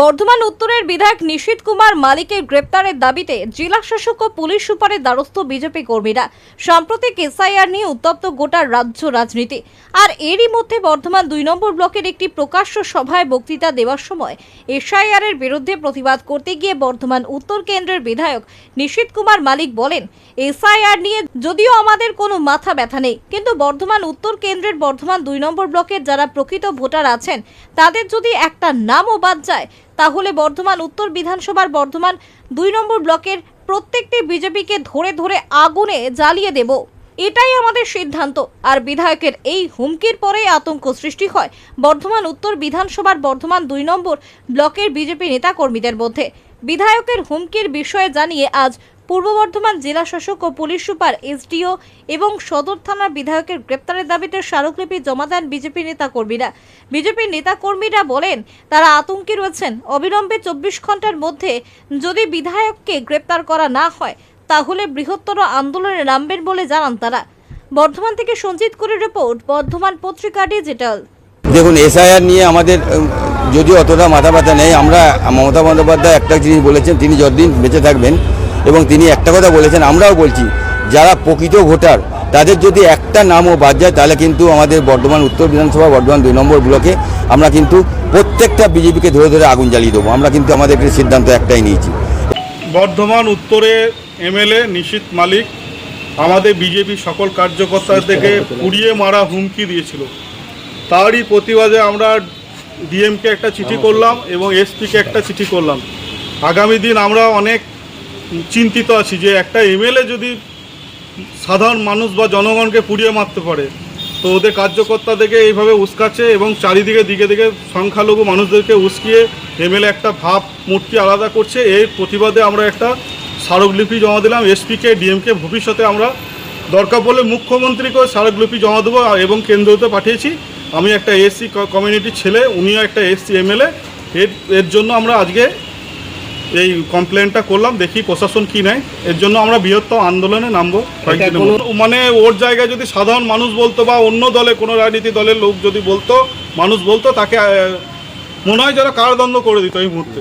বর্ধমান উত্তরের বিধায়ক নিশীত কুমার মালিকের গ্রেপ্তারের দাবিতে জেলা শাসক ও পুলিশ সুপারের দ্বারস্থ বিজেপি কর্মীরা, সাম্প্রতিক এসআইআর নিয়ে উত্তপ্ত গোটা রাজ্য রাজনীতি। আর এরই মধ্যে বর্ধমান দুই নম্বর ব্লকের একটি প্রকাশ্য সভায় বক্তৃতা দেওয়ার সময় এসআইআর এর বিরুদ্ধে প্রতিবাদ করতে গিয়ে বর্ধমান উত্তর কেন্দ্রের বিধায়ক নিশীত কুমার মালিক বলেন, এসআইআর নিয়ে যদিও আমাদের কোনো মাথা ব্যথা নেই, কিন্তু বর্ধমান উত্তর কেন্দ্রের বর্ধমান দুই নম্বর ব্লকের যারা প্রকৃত ভোটার আছেন, তাদের যদি একটা নামও বাদ যায় তাহলে বর্ধমান, উত্তর বিধানসভার বর্ধমান দুই নম্বর ব্লকের প্রত্যেকটি বিজেপিকে ধরে ধরে আগুনে জ্বালিয়ে দেব। এটাই আমাদের সিদ্ধান্ত। আর বিধায়কের এই হুমকির পরে আতঙ্ক সৃষ্টি হয় বর্ধমান, উত্তর বিধানসভার বর্ধমান দুই নম্বর ব্লকের বিজেপি নেতাকর্মীদের মধ্যে। বিধায়কের হুমকির বিষয়ে জানিয়ে আজ পূর্ব বর্ধমান জেলা শাসক ও পুলিশ সুপার, এসডিও এবং সদর থানার বিধায়কের গ্রেপ্তারের দাবিতে স্মারকলিপি জমা দেন বিজেপি নেতাকর্মীরা। বিজেপির নেতাকর্মীরা বলেন, তারা আতঙ্কে রয়েছেন। অবিলম্বে চব্বিশ ঘণ্টার মধ্যে যদি বিধায়ককে গ্রেপ্তার করা না হয়, তাহলে বৃহত্তর আন্দোলনে নামবেন বলে জানান তারা। বর্ধমান থেকে সঞ্জিত করে রিপোর্ট, বর্ধমান পত্রিকা ডিজিটাল। দেখুন, এসআইআর নিয়ে আমাদের যদি অতটা মাথা ব্যথা নেই, আমরা মমতা বন্দ্যোপাধ্যায় একটা জিনিস বলেছেন, তিনি যতদিন বেঁচে থাকবেন এবং তিনি একটা কথা বলেছেন, আমরাও বলছি, যারা প্রকৃত ভোটার, তাদের যদি একটা নামও বাদ যায়, তাহলে কিন্তু আমাদের বর্ধমান, উত্তর বিধানসভা, বর্ধমান দুই নম্বর ব্লকে আমরা কিন্তু প্রত্যেকটা বিজেপিকে ধরে ধরে আগুন জ্বালিয়ে দেবো। আমরা কিন্তু আমাদের সিদ্ধান্ত একটাই নিয়েছি। বর্ধমান উত্তরে এমএলএ নিশীত মালিক আমাদের বিজেপি সকল কার্যকর্তাদেরকে পুড়িয়ে মারা হুমকি দিয়েছিল। তারই প্রতিবাদে আমরা ডিএমকে একটা চিঠি করলাম এবং এসপিকে একটা চিঠি করলাম। আগামী দিন আমরা অনেক চিন্তিত আছি যে একটা এমএলএ যদি সাধারণ মানুষ বা জনগণকে পুড়িয়ে মারতে পারে, তো ওদের কার্যকর্তাদেরকে এইভাবে উস্কাচ্ছে এবং চারিদিকে দিকে দিকে সংখ্যালঘু মানুষদেরকে উস্কিয়ে এমএলএ একটা ভাব মূর্তি আলাদা করছে। এর প্রতিবাদে আমরা একটা স্মারকলিপি জমা দিলাম। এসপিকে ডিএমকে ভবিষ্যতে আমরা দরকার পড়লে মুখ্যমন্ত্রীকেও স্মারকলিপি জমা দেবো এবং কেন্দ্রতে পাঠিয়েছি। আমি একটা এসসি কমিউনিটির ছেলে, উনিও একটা এসসি এমএলএ এর এর জন্য আমরা আজকে এই কমপ্লেনটা করলাম দেখি প্রশাসন কি নেয়। এর জন্য আমরা বৃহত্তম আন্দোলনে নামবো। মানে ওর জায়গায় যদি সাধারণ মানুষ বলতো বা অন্য দলে কোনো রাজনীতি দলের লোক যদি বলতো মানুষ বলতো তাকে মনে হয় যেন কারাদণ্ড করে দিত এই মুহূর্তে।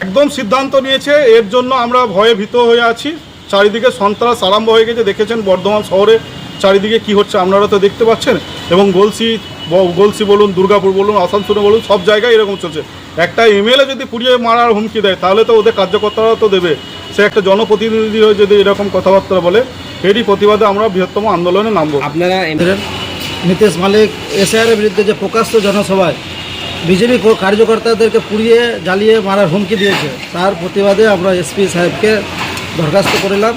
একদম সিদ্ধান্ত নিয়েছে এর জন্য আমরা ভয়ে ভীত হয়ে আছি। চারিদিকে সন্ত্রাস আরম্ভ হয়ে গেছে দেখেছেন বর্ধমান শহরে চারিদিকে কি হচ্ছে আপনারা তো দেখতে পাচ্ছেন। এবং গলসি ব- গলসি বলুন দুর্গাপুর বলুন আসানসোলে বলুন সব জায়গায় এরকম চলছে। একটা এমএলএ যদি পুড়িয়ে মারার হুমকি দেয় তাহলে তো ওদের কার্যকর্তারা তো দেবে। সে একটা জনপ্রতিনিধি হয়ে যদি এরকম কথাবার্তা বলে এরই প্রতিবাদে আমরা বৃহত্তম আন্দোলনে নামবো। আপনারা নীতিশ মালিক এসআইআর বিরুদ্ধে যে প্রকাশ্য জনসভায় বিজেপি কার্যকর্তাদেরকে পুড়িয়ে জ্বালিয়ে মারার হুমকি দিয়েছে তার প্রতিবাদে আমরা এসপি সাহেবকে দরখাস্ত করলাম।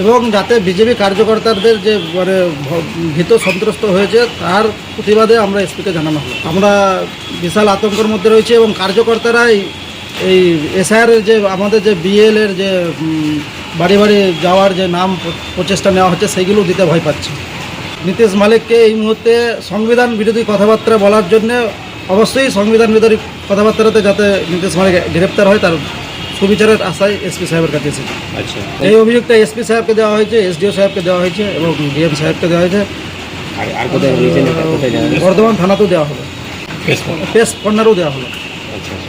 এবং যাতে বিজেপি কার্যকর্তাদের যে মানে ভীত সন্ত্রস্ত হয়েছে, তার প্রতিবাদে আমরা এসপিকে জানানো হলো। আমরা বিশাল আতঙ্কের মধ্যে রয়েছে এবং কার্যকর্তারাই এই এসআইআরের যে, আমাদের যে বিএল এর যে বাড়ি বাড়ি যাওয়ার যে নাম প্রচেষ্টা নেওয়া হচ্ছে সেইগুলো দিতে ভয় পাচ্ছে। নীতিশ মালিককে এই মুহূর্তে সংবিধান বিরোধী কথাবার্তা বলার জন্য অবশ্যই সংবিধান বিরোধী কথাবার্তাতে যাতে নীতিশ মালিক গ্রেপ্তার হয়, তার সুবিচারের আশায় এসপি সাহেবের কাছে এসেছে। আচ্ছা। এই অভিযোগটা এসপি সাহেবকে দেওয়া হয়েছে এসডিও সাহেবকে দেওয়া হয়েছে এবং ডিএম সাহেবকে দেওয়া হয়েছে। আর কোথায় বর্ধমান থানাতেও দেওয়া হলো। পেস কর্নারও দেওয়া হলো। আচ্ছা আচ্ছা।